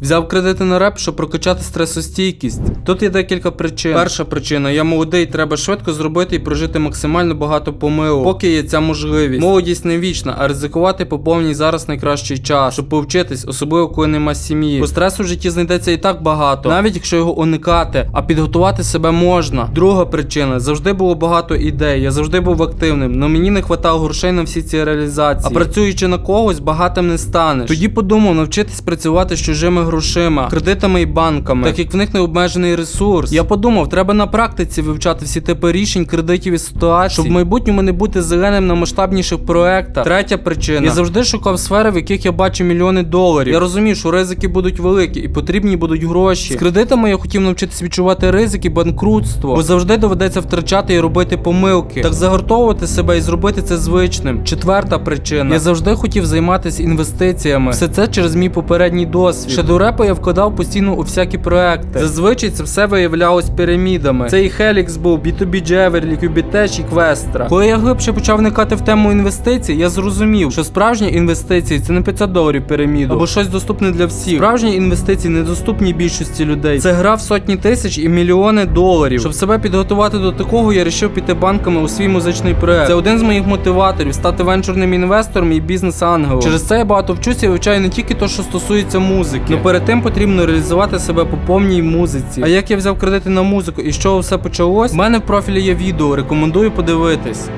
Взяв кредити на реп, щоб прокачати стресостійкість. Тут є декілька причин. Перша причина: я молодий, треба швидко зробити і прожити максимально багато помилок, поки є ця можливість. Молодість не вічна, а ризикувати по повній зараз найкращий час, щоб повчитись, особливо коли нема сім'ї. Бо стресу в житті знайдеться і так багато, навіть якщо його уникати, а підготувати себе можна. Друга причина: завжди було багато ідей. Я завжди був активним, але мені не хватало грошей на всі ці реалізації. А працюючи на когось, багатим не станеш. Тоді подумав навчитись працювати з чужими грошима, кредитами і банками, так як в них не обмежений ресурс. Я подумав, треба на практиці вивчати всі типи рішень, кредитів і ситуацій, щоб в майбутньому не бути зеленим на масштабніших проектах. Третя причина: я завжди шукав сфери, в яких я бачу мільйони доларів. Я розумів, що ризики будуть великі і потрібні будуть гроші. З кредитами я хотів навчитись відчувати ризики, банкрутство, бо завжди доведеться втрачати і робити помилки. Так загортовувати себе і зробити це звичним. Четверта причина: я завжди хотів займатися інвестиціями. Все це через мій попередній досвід. Ще до репу я вкладав постійно у всякі проекти. Зазвичай це все виявлялось пірамідами. Це і Helix був, B2B Jewelry, Cubitech і Questra. Коли я глибше почав вникати в тему інвестицій, я зрозумів, що справжні інвестиції це не 500 доларів піраміду або щось доступне для всіх. Справжні інвестиції недоступні більшості людей. Це гра в сотні тисяч і мільйони доларів. Щоб себе підготувати до такого, я вирішив піти банками у свій музичний проект. Це один з моїх мотиваторів стати венчурним інвестором і бізнес-ангелом. Через це я багато вчуся і вивчаю не тільки те, що стосується музики, перед тим потрібно реалізувати себе по повній музиці. А як я взяв кредити на музику і з чого все почалось? У мене в профілі є відео, рекомендую подивитись.